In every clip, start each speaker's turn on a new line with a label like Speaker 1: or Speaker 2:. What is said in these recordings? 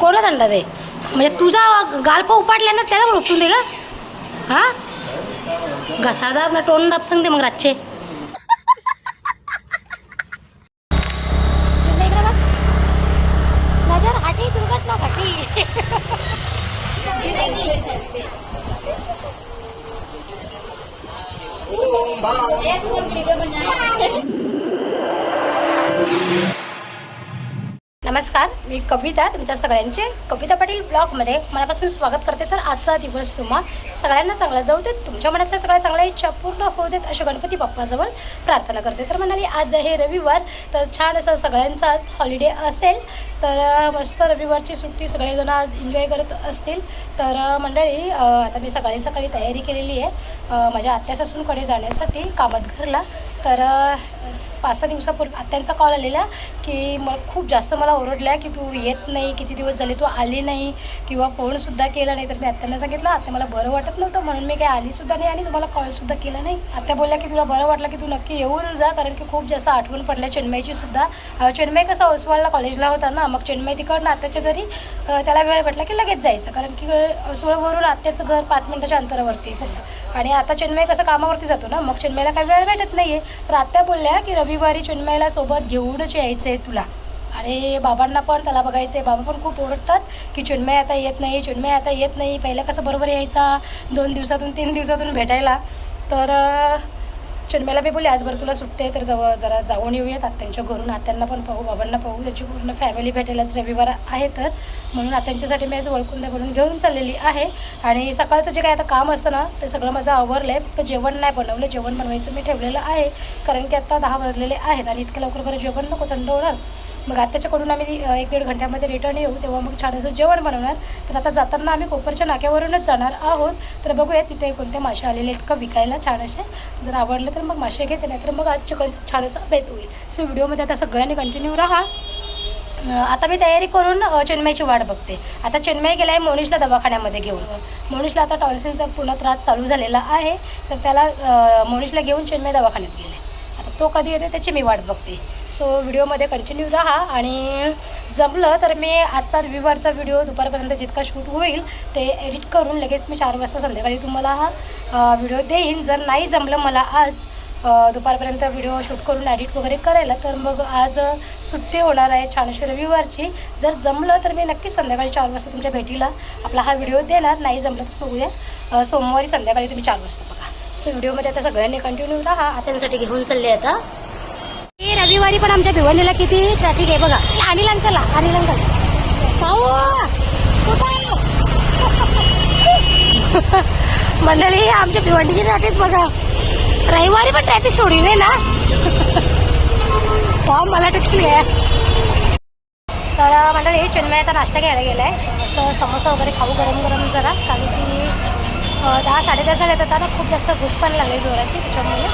Speaker 1: कोणाला दंडा दे? म्हणजे तुझा गालपा उपाडल्या ना त्याला उपटून दे का हा? घसादा आपला टोन दापसंग दे मग रातचे. दुर्घटना घाटी नमस्कार मी कविता तुमच्या सगळ्यांचे कविता पाटील ब्लॉगमध्ये मनापासून स्वागत करते. तर आजचा दिवस तुम्हा सगळ्यांना चांगला जाऊ देत तुमच्या मनातल्या सगळ्या चांगल्या इच्छा पूर्ण होऊ देत अशा गणपती बाप्पाजवळ प्रार्थना करते. तर म्हणाली आज आहे रविवार तर छान असं सगळ्यांचा आज हॉलिडे असेल तर मस्त रविवारची सुट्टी सगळेजण आज एन्जॉय करत असतील. तर मंडळी आता मी सकाळी सकाळी तयारी केलेली आहे. माझ्या आत्या सासूंकडे जाण्यासाठी कामतघरला तर पाच सहा दिवसापूर्वी आत्यांचा कॉल आलेला की मला खूप जास्त मला ओरडल्या की तू येत नाही किती दिवस झाले तू आली नाही किंवा फोनसुद्धा केला नाही. तर मी आत्यांना सांगितलं आत्या मला बरं वाटत नव्हतं म्हणून मी काही आलीसुद्धा नाही आणि तुम्हाला कॉलसुद्धा केला नाही. आत्या बोलल्या की तुला बरं वाटलं की तू नक्की येऊन जा कारण की खूप जास्त आठवण पडल्या चेन्मईची सुद्धा. अं, चेन्मई कसं ओसवालला कॉलेजला होता ना मग चेन्मई तिकडनं आत्याच्या घरी त्याला वेळ भेटला की लगेच जायचं. कारण की ओसवळवरून आत्याचं घर पाच मिनटाच्या अंतरावरती आहे. आणि आता चिन्मय कसं कामावरती जातो ना? मग चिन्मयला काही वेळ भेटत नाही आहे तर आत्या बोलल्या की रविवारी चिन्मयला सोबत घेऊनच यायचं आहे तुला. आणि बाबांना पण त्याला बघायचं आहे बाबा पण खूप ओरडतात की चिन्मय आता येत नाही चिन्मय आता येत नाही. पहिलं कसं बरोबर यायचा? दोन दिवसातून तीन दिवसातून भेटायला. तर चन्मेला चिन्मयला मी बोलले आज तुला सुट्टी आहे तर जवळ जरा जाऊन येऊयात. आत्यांच्या घरून आत्यांना पण पाहू बाबांना पाहू. त्याची पूर्ण फॅमिली भेटायलाच रविवार आहे तर. म्हणून आत्यांच्यासाठी मी असं वळकून म्हणून घेऊन चाललेली आहे. आणि सकाळचं जे काय आता काम असतं ना ते सगळं माझं आवरलं आहे फक्त जेवण नाही बनवलं. जेवण बनवायचं मी ठेवलेलं आहे. कारण की आत्ता दहा वाजलेले आहेत आणि इतक्या लवकर बरं जेवण नको थंड होणार. मग आत्याच्याकडून आम्ही एक दीड घंट्यामध्ये रिटर्न येऊ. तेव्हा मग छान असं जेवण बनवणार. तर आता जाताना आम्ही कोपरच्या नाक्यावरूनच जाणार आहोत. तर बघूया तिथे कोणते मासे आलेले आहेत का विकायला छान असे. जर आवडले तर मग मासे घेते नाही तर मग आज चिकनचं छान असं बेत होईल. सो व्हिडिओमध्ये आता सगळ्यांनी कंटिन्यू राहा. आता मी तयारी करून चेन्मईची वाट बघते. आता चेन्मई गेला आहे मोनिशला दवाखान्यामध्ये घेऊन. मोनिशला आता टॉन्सिलचा पुन्हा त्रास चालू झालेला आहे. तर त्याला मोनिशला घेऊन चेन्मई दवाखान्यात गेले. आता तो कधी येतो त्याची मी वाट बघते. सो व्हिडिओमध्ये कंटिन्यू राहा आणि जमलं तर मी आजचा रविवारचा व्हिडिओ दुपारपर्यंत जितका शूट होईल ते एडिट करून लगेच मी चार वाजता संध्याकाळी तुम्हाला हा व्हिडिओ देईन. जर नाही जमलं मला आज दुपारपर्यंत व्हिडिओ शूट करून एडिट वगैरे करायला तर मग आज सुट्टी होणार आहे छानशी रविवारची. जर जमलं तर मी नक्कीच संध्याकाळी चार वाजता तुमच्या भेटीला आपला हा व्हिडिओ देणार. नाही जमलं तर बघूया. सोमवारी संध्याकाळी तुम्ही चार वाजता बघा. सो व्हिडिओमध्ये आता सगळ्यांनी कंटिन्यू राहा. आत्यांसाठी घेऊन चालले आता. रविवारी पण आमच्या भिवंडीला किती ट्रॅफिक आहे बघा. अनिल अंकल अनिल अंकल भाऊ! मंडळी आमच्या भिवंडीची ट्रॅफिक बघा. रविवारी पण ट्रॅफिक सोडली नाही ना. हा मला टॅक्सी आहे तर मंडळी चिन्मय आता नाश्ता घ्यायला गेलाय. मस्त समोसा वगैरे खाऊ गरम गरम जरा. कारण की दहा साडेदहा झाले तर खूप जास्त भूक पण लागली जोराची त्याच्यामुळे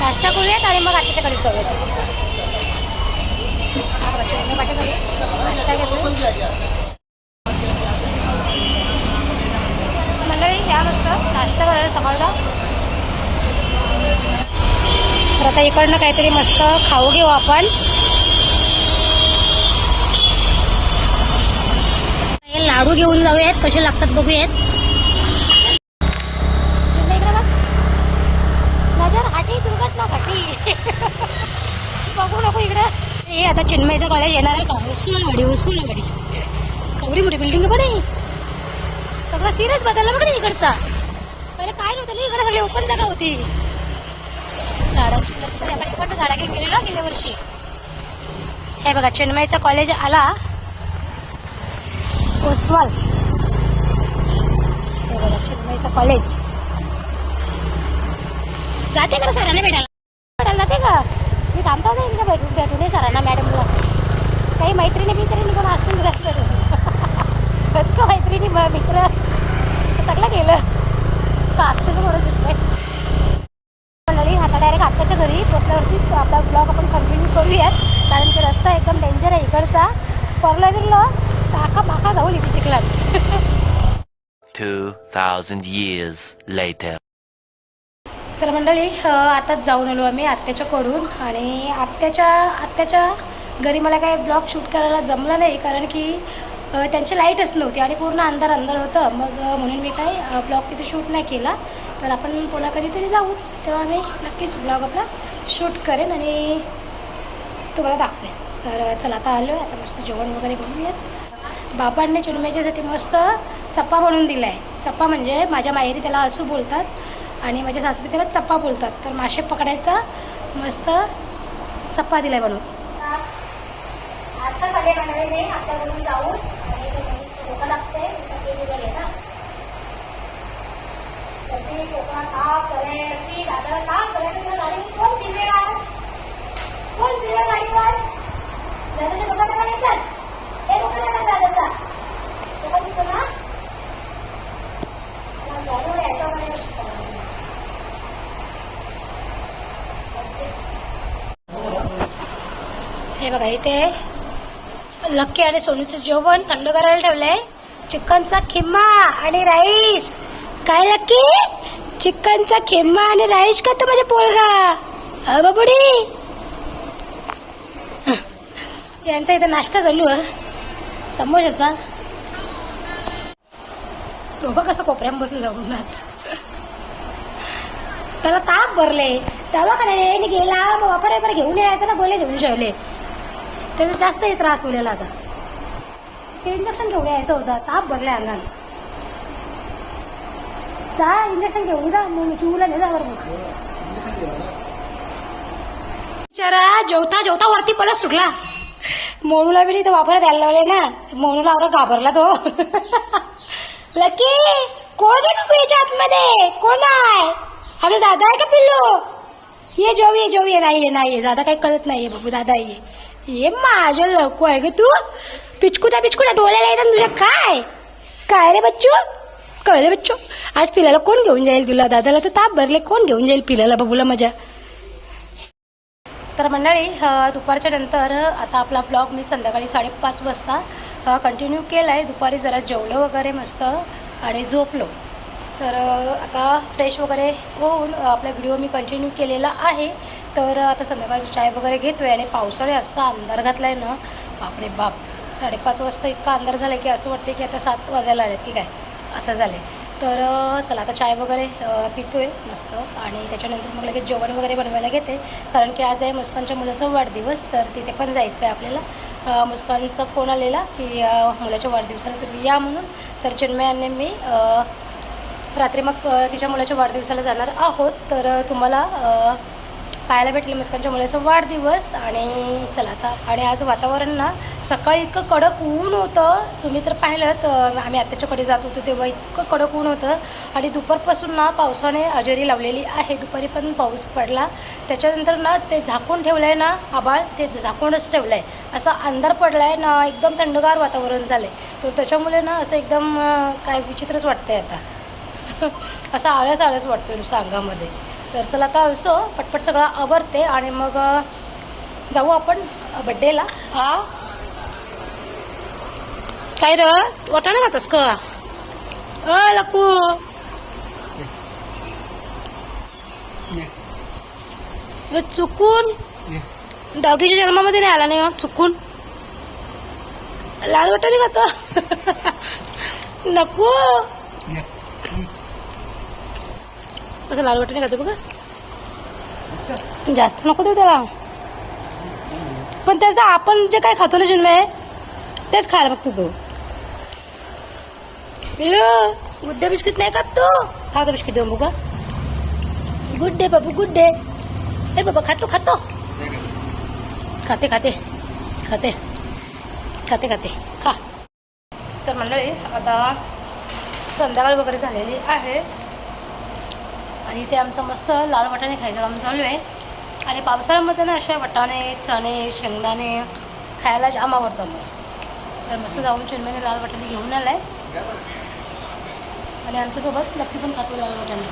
Speaker 1: नाश्ता करूयात आणि मग आत्याच्याकडे जाऊयात. मंडळी या मस्त नाश्ता करायला सकाळला तर आता इकडनं काहीतरी मस्त खाऊ घेऊ आपण. हे लाडू घेऊन जाऊयात कसे लागतात बघूयात चिमण्या इकडे बघ. नजर हाटी दुर्घटना घाटी बघू नको इकडे हे आता चिन्मयचं कॉलेज येणार आहे. का? उस्मानवाडी उस्मानवाडी कवरी मोठी बिल्डिंग पण आहे. सगळं सिरियस बदललं बघ इकडचा. पहिले काय नव्हतं ना इकडे सगळी ओपन जागा होती. झाडांची नर्सरी आपण इकडनं झाडा घेऊन गेलेलो ना गेल्या वर्षी. हे बघा चिन्मयचा कॉलेज आला. उस्माल हे बघा चिन्मयचा कॉलेज जाते का सरांना भेटायला? भेटायला जाते का? मी थांबता होते इथं भेटून भेटून सरांना मॅडमला. काही मैत्रिणी मित्रिणी पण असतील तर भेटून. इतकं मैत्रिणी मित्र सगळं केलं. का असतील तर थोडं मंडळी आता डायरेक्ट आत्ताच्या घरी पोचल्यावरतीच आपला ब्लॉग आपण कंटिन्यू करूयात. कारण की रस्ता एकदम डेंजर आहे इकडचा. परला बिरलं टाका माका जाऊ इथे चिखलात.
Speaker 2: 2,000 years later.
Speaker 1: तर मंडळी आताच जाऊन आलो आम्ही आत्याच्याकडून आणि आत्याच्या आत्याच्या घरी मला काय ब्लॉग शूट करायला जमलं नाही कारण की त्यांची लाईटच नव्हती आणि पूर्ण अंधार अंधार होतं. मग म्हणून मी काय ब्लॉग तिथे शूट नाही केला. तर आपण पुन्हा कधीतरी जाऊच. तेव्हा मी नक्कीच ब्लॉग आपला शूट करेन आणि तुम्हाला दाखवेन. तर चला आता आलो आहे आता मस्त जेवण वगैरे बनवूयात. बाबांनी चुनमेच्यासाठी मस्त चप्पा बनवून दिला आहे चप्पा म्हणजे माझ्या माहेरी त्याला असू बोलतात. आणि माझ्या सासरी त्याला चप्पा बोलतात. तर मासे पकडायचा मस्त चप्पा दिलाय बनवून आता सगळे म्हणाले मी आत्याकडून जाऊन आणि लागते ना. सगळी कोकणात दादाला गाडी कोण फिरवेल कोण फिरवेल गाडीवर दादाच्या हे नाही दादाचा ना गाडीवर हे बघा इथे लक्की आणि सोनूचं जेवण थंड करायला ठेवलंय. चिकनचा खिम्मा आणि राईस. काय लक्की? चिकनचा खिम्मा आणि राईस का तो माझ्या पोळगा अ बाबुडी. यांचा इथं नाश्ता चालू समोशाचा. तो कसं कोपऱ्यात बसलं जाऊनच त्याला ताप भरले. दवाखान्याने गेला बापरे वापर घेऊन यायचं ना बोले घेऊन ठेवले त्याचा जास्तही त्रास होलेला आता. ते इंजेक्शन घेऊन यायचं होतं ताप भरलाय अंगाने जा इंजेक्शन घेऊन जा मग चिवला नाही जा बिचारा जेवता जेवता वरती परत सुटला. मोनूला बी नाही तर वापर द्यायला लावले ना. मोनूला आवरा घाबरला तो. लकी कोण आहे तू याच्या आतमध्ये? कोण आहे? अरे दादा आहे का पिल्लू? ये जेऊ ये जेऊ ये नाही ये नाही ये दादा काही कळत नाहीये बाबू दादा ये हे माझ्या लको आहे ग तू. पिचकुटा पिचकुटा डोळ्याला येतात तुझ्या काय? काय रे बच्चू? कळले बच्चू? आज पिल्याला कोण घेऊन जाईल तुला? दादाला तर ताप भरले कोण घेऊन जाईल पिल्याला बाबूला मजा? तर मंडळी दुपारच्या नंतर आता आपला ब्लॉग मी संध्याकाळी साडेपाच वाजता कंटिन्यू केला आहे दुपारी जरा जेवलं वगैरे मस्त आणि झोपलो. तर आता फ्रेश वगैरे होऊन आपला व्हिडिओ मी कंटिन्यू केलेला आहे. तर आता संध्याकाळची चाय वगैरे घेतो आहे आणि पावसाने असा अंधार घातला आहे ना बापरे बाप. साडेपाच वाजता इतका अंधार झाला की असं वाटते की आता सात वाजायला आलेत की काय? असं झालं आहे तर चला आता चाय वगैरे पितो पितोय मस्त. आणि त्याच्यानंतर मग लगेच जेवण वगैरे बनवायला घेते. कारण की आज आहे मुस्कानच्या मुलाचा वाढदिवस तर तिथे पण जायचं आहे आपल्याला मुस्कानचा फोन आलेला की मुलाच्या वाढदिवसाला तुम्ही या म्हणून. तर चिन्मयाने मी रात्री मग तिच्या मुलाच्या वाढदिवसाला जाणार आहोत. तर तुम्हाला पाहायला भेटले मुस्कानच्या मुलाचा वाढदिवस आणि चला आता. आणि आज वातावरण ना सकाळी इतकं कडक ऊन होतं. तुम्ही तर पाहिलं तर आम्ही आत्याच्याकडे जात होतो तेव्हा इतकं कडक ऊन होतं. आणि दुपारपासून ना पावसाने हजेरी लावलेली आहे. दुपारी पण पाऊस पडला. त्याच्यानंतर ना ते झाकून ठेवलं आहे ना आबाळ ते झाकूनच ठेवलं आहे असा अंधार पडला आहे ना एकदम थंडगार वातावरण झालं आहे तर त्याच्यामुळे ना असं एकदम काय विचित्रच वाटतं आहे आता. असं आळस आळस वाटतो नुसतं अंगामध्ये. तर चला का असो पटपट सगळं आवरते आणि मग जाऊ आपण बड्डेला हा काय र? वाटाणा खातोस का? अ लकू हे चुकून? डॉगीच्या जन्मामध्ये नाही आला नाही मग चुकून. लाल वाटाणे खातो. नको. कसं लाल वाटणे खातो बघा? जास्त नको देऊ त्याला. पण त्याचा आपण जे काय खातो ना जन्म तेच खायला बघतो तो. गुड गुड्डे बिस्किट नाही खात तो. खातो बिस्किट देऊ बघा गुड डे बाबू गुड डे हे बाबा खातो खातो. खाते खाते खाते. खाते खाते. खा. तर मंडळी आता संध्याकाळ वगैरे झालेली आहे. आणि इथे आमचं मस्त लाल वाटाणे खायचं काम चालू आहे. आणि पावसाळ्यामध्ये ना असे वाटाणे चणे शेंगदाणे खायला जाम आवडतं तर मस्त जाऊन चिन्मयने लाल वाटाणे घेऊन आलाय. आणि आमच्यासोबत नक्की पण खातो लाल वाटाणे.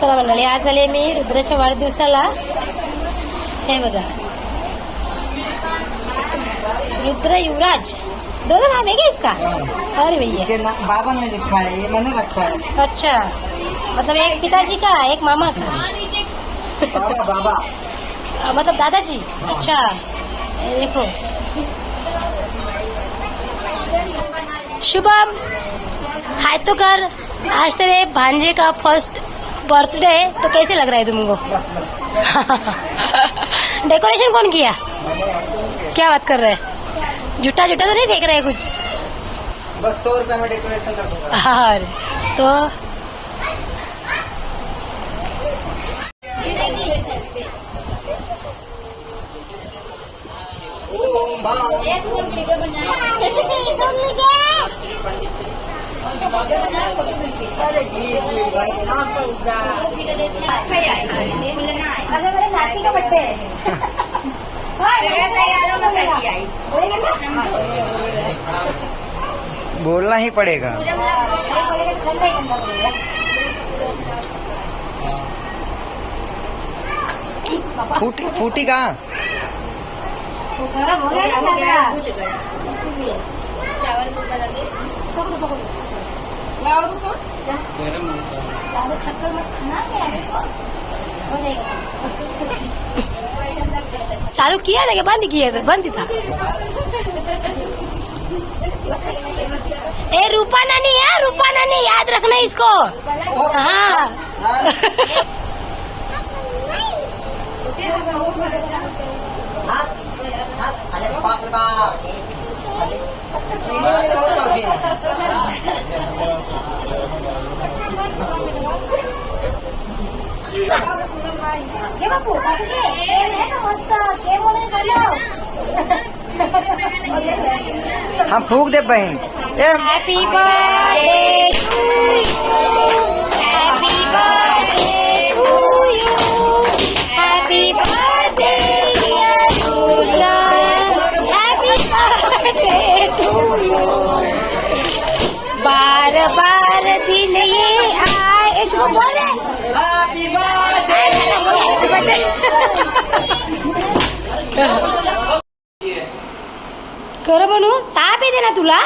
Speaker 1: चला मंडळी आज आले मी रुद्राच्या वाढदिवसाला. हे बघा रुद्र युवराज। दोनों नाम है क्या इसका? अरे भैया।
Speaker 3: बाबा ने लिखा है ये मैंने रखा है।
Speaker 1: अच्छा। मतलब एक पिताजी का एक मामा का।
Speaker 3: बाबा बाबा।
Speaker 1: मतलब दादाजी? अच्छा। देखो। शुभम हाय तो कर आज तेरे भांजे का फ़र्स्ट बर्थडे है तो कैसे लग रहा है तुमको?
Speaker 3: बस बस।
Speaker 1: डेकोरेशन कौन किया? क्या बात कर रहे हैं? झूठा झूठा तो नहीं फेंक रहे कुछ?
Speaker 3: बस सौ रुपए में डेकोरेशन कर
Speaker 1: और तो
Speaker 3: ओम
Speaker 1: नाती का
Speaker 3: बोलना ही पड़ेगा। फूटी फूटी कहाँ?
Speaker 1: हो गया। ना। ज़्यादा चक्कर मत खाना, क्या है। हो। चालू किया था बंद किया था बंद था ए रूपा नानी है रूपा नानी याद रखना इसको हाँ
Speaker 3: अरे बाप रे बाप अरे, चीनी वाली बहुत शौकीन है
Speaker 1: घे बापू बापू घे. हे घे ना मस्त घे बोले करो.
Speaker 3: हम फूक दे बहन ए
Speaker 1: Happy खरं म्हणू ताप येते ना तुला?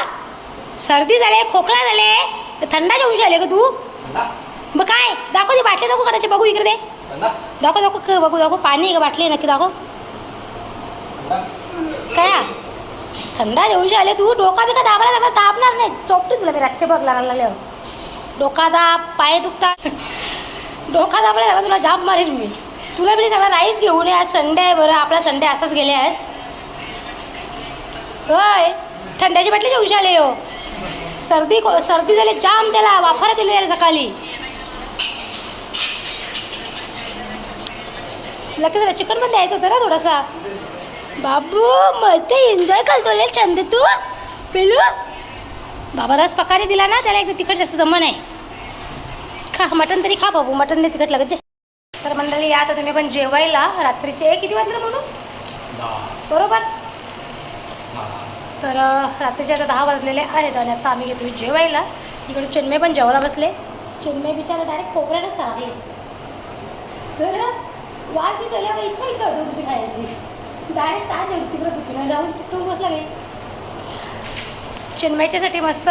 Speaker 1: सर्दी झाले खोकला झाले थंडाच्या उंशी आले का तू.
Speaker 2: थंडा?
Speaker 1: मग काय? दाखव ती बाटली दाखव करायची बघू इकडे दे.
Speaker 2: थंडा?
Speaker 1: दाखव दाखव क- बघू दाखव. पाणी आहे का बाटली नक्की दाखव.
Speaker 2: थंडा?
Speaker 1: काय? थंडा जेवून आले तू डोका बी का दाबायला लागला दाबणार नाही. चोपटी तुला मी रातचे बघ लागला लागल्यावर डोका दाब पाय दुखतात. डोका दाबायला लागला तुला जाम मारेल मी. तुला बी सगळा राईस घेऊन ये. आज संडे आहे बरं. आपला संडे असाच गेले आज. होय. थंड्याची बाटली जेवून आले हो. सर्दी को- सर्दी झाली जाम त्याला. वाफारा दिली त्याला सकाळी. लगेच जरा चिकन पण द्यायचं होतं ना थोडासा. बाबू मस्त एन्जॉय करतो रे छंद तू. पेलू बाबा रस पकाने दिला ना त्याला एकदा तिखट जास्त जमा नाही. खा मटन तरी खा बाबू. मटन नाही तिखट लगत जे. तर मंडळी या आता तुम्ही पण जेवायला. रात्रीचे किती वाजले म्हणून बरोबर? तर रात्रीचे आता दहा वाजलेले आहेत आणि आता आम्ही घेतो जेवायला. इकडे चिन्मय पण जेवायला बसले. चिन्मय बिचारा डायरेक्ट कोपऱ्याला सारले. तर वाज बी काही इच्छा इच्छा होती तुझी खायची. डायरेक्ट आज तिकडे तिकडे जाऊन चिकटून बसला गे चिन्मयच्यासाठी मस्त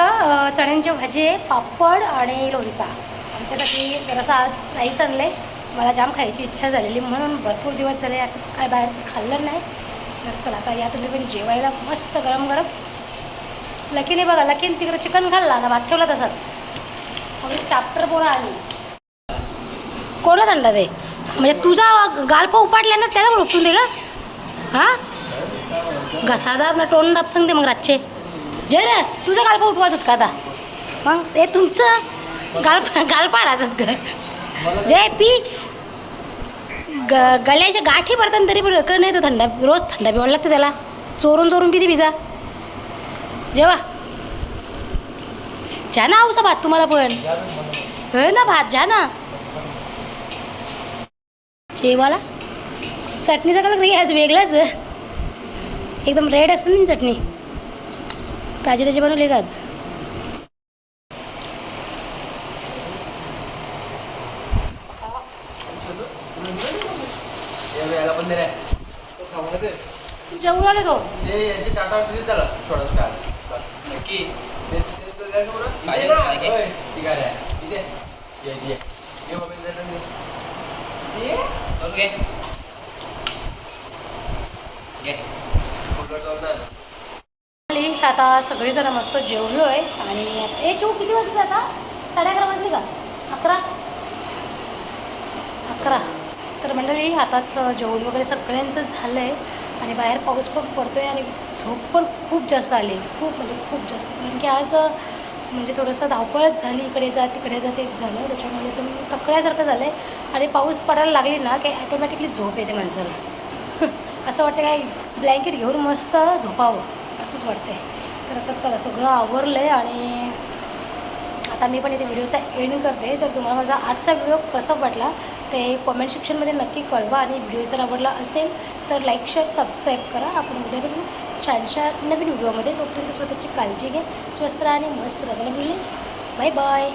Speaker 1: चण्यांची भाजी आहे पापड आणि लोणचा. आमच्यासाठी जरासा आज राईस आणले मला जाम खायची इच्छा झालेली म्हणून भरपूर दिवस झाले असं काय बाहेरचं खाल्लं नाही. तर चला आता या तुम्ही पण जेवायला मस्त गरम गरम. लकीने बघा लकीने तिकडे चिकन खाल्ला ना भात ठेवला तसाच. मग चाप्टर पोरं आली. कोणा थंडा दे म्हणजे तुझा गालपा उपाडला ना त्याला पण दे का हां? घसादार ना टोन दाब सांगते मग रातचे. जे रे तुझा गालपा उठवायचं का आता? मग ते तुमचं? गाल गालपाडायचं का जय पी. ग गळ्याच्या गाठी भरताना तरी पण रकड नाही तो थंडा रोज थंडा पिवायला लागतं त्याला. चोरून चोरून पिते पिझा. जेवा. जा ना औसा भात तुम्हाला पण. हो ना भात जा ना. जेवाला चटणीचा कलर नाही आज वेगळाच. एकदम रेड असतं ना चटणी. ताजी ताजी बनवली का आज?
Speaker 2: पण दे रे
Speaker 1: जेवून आले तो
Speaker 2: ते याची टाटा त्याला थोडं काल नक्की ते ते- ते जायचं बरं? ती आहे. ये, ये. ये
Speaker 1: आता सगळेजण मस्त जेवलो आहे आणि ए जेव किती वाजले आता साडे अकरा वाजले का अकरा अकरा तर मंडळी आताच जेवण वगैरे सगळ्यांचं झालं आहे आणि बाहेर पाऊस पण पडतो आहे आणि झोप पण खूप जास्त आली. खूप म्हणजे खूप जास्त. कारण की आज म्हणजे थोडंसं धावपळच झाली. इकडे जा तिकडे जा तेच झालं. त्याच्यामुळे तर थकल्यासारखं झालं आहे आणि पाऊस पडायला लागली ना की ॲटोमॅटिकली झोप येते माणसाला. असं वाटतं काय ब्लँकेट घेऊन मस्त झोपावं असंच वाटतंय. तर आता चला सगळं आवरलं आहे आणि आता मी पण इथे व्हिडिओचा एंड करते. तर तुम्हाला माझा आजचा व्हिडिओ कसा वाटला ते कॉमेंट सेक्शनमध्ये नक्की कळवा आणि व्हिडिओ जर आवडला असेल तर लाईक शेअर सबस्क्राईब करा. आपण उद्या भेटू. छानशा नवीन व्हिडिओमध्ये तोपर्यंत स्वतःची काळजी घ्या. स्वस्त राहा आणि मस्त राहा बाय बाय